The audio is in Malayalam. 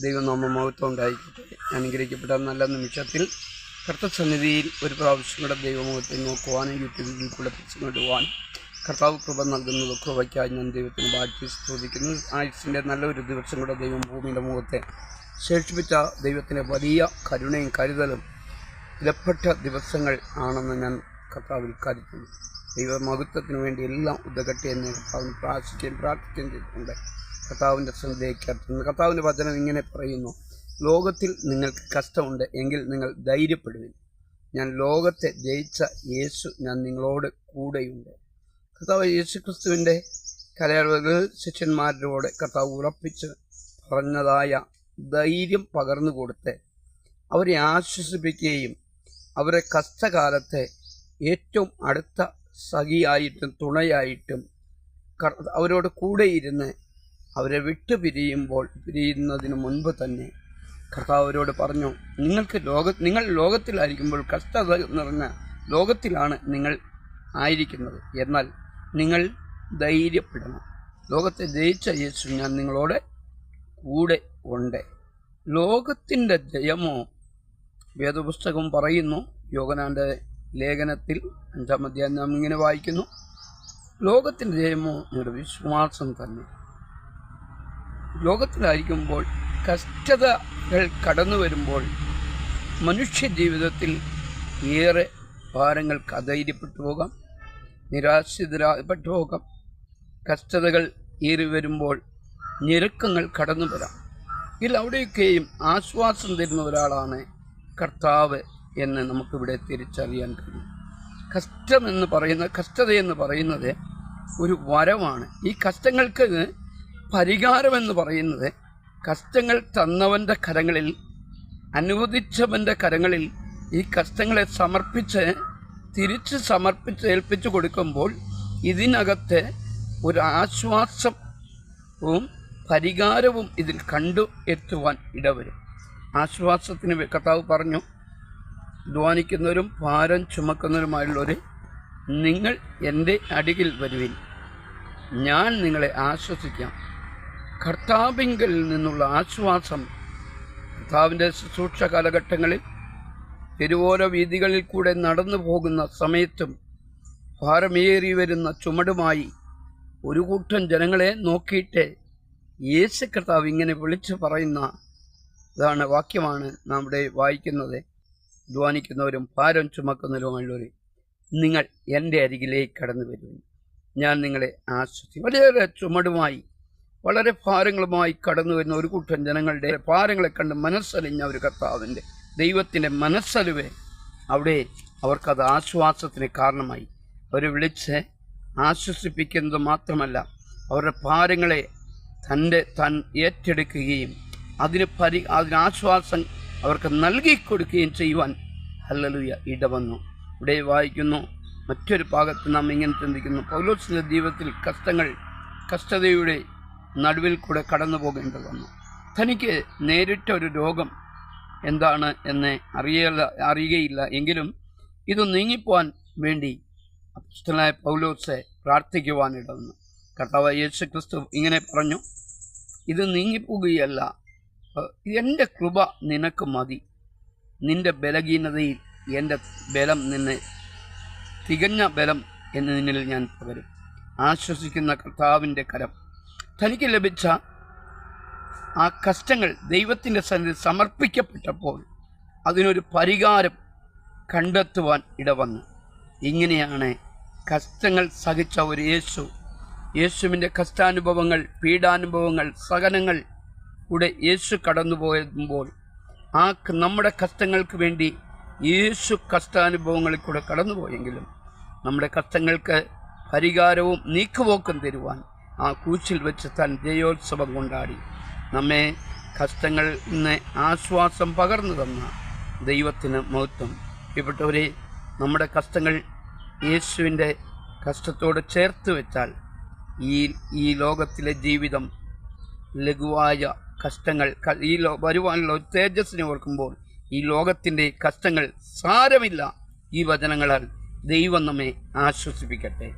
ദൈവനാമ മഹത്വം ഉണ്ടായിക്കട്ടെ അനുഗ്രഹിക്കപ്പെട്ട നല്ല നിമിഷത്തിൽ കർത്തസന്നിധിയിൽ ഒരു പ്രാവശ്യം കൂടെ ദൈവമുഖത്തെ നോക്കുവാനും യൂട്യൂബിൽ കൂടെ പിടിച്ചുകൊണ്ടുപോകാൻ കർത്താവ് കൃപ നൽകുന്നത് കൃപയ്ക്കായി ഞാൻ ദൈവത്തിന് ബാക്കി സ്തുതിക്കുന്നു. ആയുസിന്റെ നല്ലൊരു ദിവസം കൂടെ ദൈവം ഭൂമിയുടെ മുഖത്തെ ശേഷിപ്പിച്ച ദൈവത്തിന്റെ വലിയ കരുണയും കരുതലും വിലപ്പെട്ട ദിവസങ്ങൾ ആണെന്ന് ഞാൻ കർത്താവിൽ കരുതുന്നു. ദൈവ മഹത്വത്തിന് വേണ്ടി എല്ലാം ഉദകട്ടെ എന്ന് കർത്താവിന് പ്രാർത്ഥിക്കുകയും പ്രാർത്ഥിക്കുകയും ചെയ്തിട്ടുണ്ട്. കർത്താവിന്റെ ശ്രദ്ധയ്ക്ക് എത്തുന്നു കർത്താവിന്റെ വചനം ഇങ്ങനെ പറയുന്നു ലോകത്തിൽ നിങ്ങൾക്ക് കഷ്ടമുണ്ട് എങ്കിൽ നിങ്ങൾ ധൈര്യപ്പെടുവിൻ. ഞാൻ ലോകത്തെ ജയിച്ച യേശു ഞാൻ നിങ്ങളോട് കൂടെയുണ്ട്. കർത്താവ് യേശു ക്രിസ്തുവിന്റെ കലയളവുകൾ ശിഷ്യന്മാരോട് കർത്താവ് ഉറപ്പിച്ച് പറഞ്ഞതായ ധൈര്യം പകർന്നു കൊടുത്ത് അവരെ ആശ്വസിപ്പിക്കുകയും അവരെ കഷ്ടകാലത്തെ ഏറ്റവും അടുത്ത സഖിയായിട്ടും തുണയായിട്ടും അവരോട് കൂടെ ഇരുന്ന് അവരെ വിട്ടു പിരിയുമ്പോൾ പിരിയുന്നതിന് മുൻപ് തന്നെ കർത്താവരോട് പറഞ്ഞു നിങ്ങൾക്ക് ലോക നിങ്ങൾ ലോകത്തിലായിരിക്കുമ്പോൾ കഷ്ടത നിറഞ്ഞ ലോകത്തിലാണ് നിങ്ങൾ ആയിരിക്കുന്നത്. എന്നാൽ നിങ്ങൾ ധൈര്യപ്പെടണം. ലോകത്തെ ജയിച്ച യേശു ഞാൻ നിങ്ങളോട് കൂടെ ഉണ്ട്. ലോകത്തിന്റെ ജയമോ വേദപുസ്തകം പറയുന്നു യോഗനാന്റെ ലേഖനത്തിൽ അഞ്ചാം അധ്യായം നാം ഇങ്ങനെ വായിക്കുന്നു ലോകത്തിന്റെ ജയമോ നിങ്ങളുടെ വിശ്വാസം തന്നെ. ലോകത്തിലായിരിക്കുമ്പോൾ കഷ്ടതകൾ കടന്നു വരുമ്പോൾ മനുഷ്യ ജീവിതത്തിൽ ഏറെ ഭാരങ്ങൾക്ക് അധൈര്യപ്പെട്ടു പോകാം നിരാശിതരാപ്പെട്ടു പോകാം. കഷ്ടതകൾ ഏറി വരുമ്പോൾ ഞെരുക്കങ്ങൾ കടന്നു വരാം. ഇതിൽ അവിടെയൊക്കെയും ആശ്വാസം തരുന്ന ഒരാളാണ് കർത്താവ് എന്ന് നമുക്കിവിടെ തിരിച്ചറിയാൻ കഴിയും. കഷ്ടമെന്ന് പറയുന്ന കഷ്ടതയെന്ന് പറയുന്നത് ഒരു വരമാണ് ഈ കഷ്ടങ്ങൾക്ക് പരിഹാരമെന്ന് പറയുന്നത് കഷ്ടങ്ങൾ തന്നവന്റെ കരങ്ങളിൽ അനുവദിച്ചവന്റെ കരങ്ങളിൽ ഈ കഷ്ടങ്ങളെ സമർപ്പിച്ച് തിരിച്ച് സമർപ്പിച്ച് ഏൽപ്പിച്ചു കൊടുക്കുമ്പോൾ ഇതിനകത്ത് ഒരു ആശ്വാസവും പരിഹാരവും ഇതിൽ കണ്ടു എത്തുവാൻ ഇടവരും. ആശ്വാസത്തിന് കർത്താവ് പറഞ്ഞു ധ്വാനിക്കുന്നവരും ഭാരം ചുമക്കുന്നവരുമായുള്ളവർ നിങ്ങൾ എന്റെ അടികിൽ വരുവിൻ. ഞാൻ നിങ്ങളെ ആശ്വസിക്കാം. കർത്താവിങ്കൽ നിന്നുള്ള ആശ്വാസം കർത്താവിന്റെ ശുശ്രൂഷ കാലഘട്ടങ്ങളിൽ തെരുവോര വീതികളിൽ കൂടെ നടന്നു പോകുന്ന സമയത്തും ഭാരമേറി വരുന്ന ചുമടുമായി ഒരു കൂട്ടം ജനങ്ങളെ നോക്കിയിട്ട് യേശു കർത്താവ് ഇങ്ങനെ വിളിച്ചു പറയുന്ന ഇതാണ് വാക്യമാണ് നാം ഇവിടെ വായിക്കുന്നത്. ധ്വാനിക്കുന്നവരും ഭാരം ചുമക്കുന്നവരുമുള്ളവർ നിങ്ങൾ എന്റെ അരികിലേക്ക് കടന്നു വരുവിൻ. ഞാൻ നിങ്ങളെ ആശ്വസിക്കും വളരെ ചുമടുമായി വളരെ ഭാരങ്ങളുമായി കടന്നു വരുന്ന ഒരു കൂട്ടം ജനങ്ങളുടെ ഭാരങ്ങളെ കണ്ട് മനസ്സലിഞ്ഞ ഒരു കർത്താവിന്റെ ദൈവത്തിന്റെ മനസ്സലുവേ അവിടെ അവർക്കത് ആശ്വാസത്തിന് കാരണമായി. അവരെ വിളിച്ച് ആശ്വസിപ്പിക്കുന്നത് മാത്രമല്ല അവരുടെ ഭാരങ്ങളെ തന്റെ തൻ ഏറ്റെടുക്കുകയും അതിന് പരി അതിന് ആശ്വാസം അവർക്ക് നൽകി കൊടുക്കുകയും ചെയ്യുവാൻ ഹല്ലലുയ ഇടവന്നു. ഇവിടെ വായിക്കുന്നു മറ്റൊരു ഭാഗത്ത് നാം ഇങ്ങനെ ചിന്തിക്കുന്നു. പൗലോസിന്റെ ജീവിതത്തിൽ കഷ്ടങ്ങൾ കഷ്ടതയുടെ നടുവിൽ കൂടെ കടന്നു പോകേണ്ടി വന്നു തനിക്ക് നേരിട്ട ഒരു രോഗം എന്താണ് എന്ന് അറിയല അറിയുകയില്ല. എങ്കിലും ഇത് നീങ്ങിപ്പോവാൻ വേണ്ടി അപ്പസ്തലനായ പൗലോസെ പ്രാർത്ഥിക്കുവാനിടവന്നു. കർത്താവ് യേശു ക്രിസ്തു ഇങ്ങനെ പറഞ്ഞു ഇത് നീങ്ങിപ്പോകുകയല്ല. എന്റെ കൃപ നിനക്ക് മതി. നിന്റെ ബലഹീനതയിൽ എന്റെ ബലം നിന്നെ തികഞ്ഞ ബലം എന്നതിനിൽ ഞാൻ പകരും. ആശ്വസിക്കുന്ന കർത്താവിന്റെ കരം തനിക്ക് ലഭിച്ച ആ കഷ്ടങ്ങൾ ദൈവത്തിന്റെ സന്നിധി സമർപ്പിക്കപ്പെട്ടപ്പോൾ അതിനൊരു പരിഹാരം കണ്ടെത്തുവാൻ ഇടവന്നു. ഇങ്ങനെയാണ് കഷ്ടങ്ങൾ സഹിച്ച ഒരു യേശു. യേശുവിന്റെ കഷ്ടാനുഭവങ്ങൾ പീഡാനുഭവങ്ങൾ സഹനങ്ങൾ കൂടെ യേശു കടന്നു പോകുമ്പോൾ ആ നമ്മുടെ കഷ്ടങ്ങൾക്ക് വേണ്ടി യേശു കഷ്ടാനുഭവങ്ങളിൽ കൂടെ കടന്നുപോയെങ്കിലും നമ്മുടെ കഷ്ടങ്ങൾക്ക് പരിഹാരവും നീക്കുപോക്കും തരുവാൻ ആ കൂച്ചിൽ വെച്ച് താൻ ജയോത്സവം കൊണ്ടാടി. നമ്മെ കഷ്ടങ്ങൾ ഇന്ന് ആശ്വാസം പകർന്നു തന്ന ദൈവത്തിന് മഹത്വം. ഇപ്പെട്ടവരെ നമ്മുടെ കഷ്ടങ്ങൾ യേശുവിന്റെ കഷ്ടത്തോട് ചേർത്ത് വെച്ചാൽ ഈ ഈ ലോകത്തിലെ ജീവിതം ലഘുവായ കഷ്ടങ്ങൾ ഈ ലോ വരുവാനുള്ള തേജസ്സിനെ ഓർക്കുമ്പോൾ ഈ ലോകത്തിന്റെ കഷ്ടങ്ങൾ സാരമില്ല ഈ വചനങ്ങളാൽ ദൈവം നമ്മെ ആശ്വസിപ്പിക്കട്ടെ.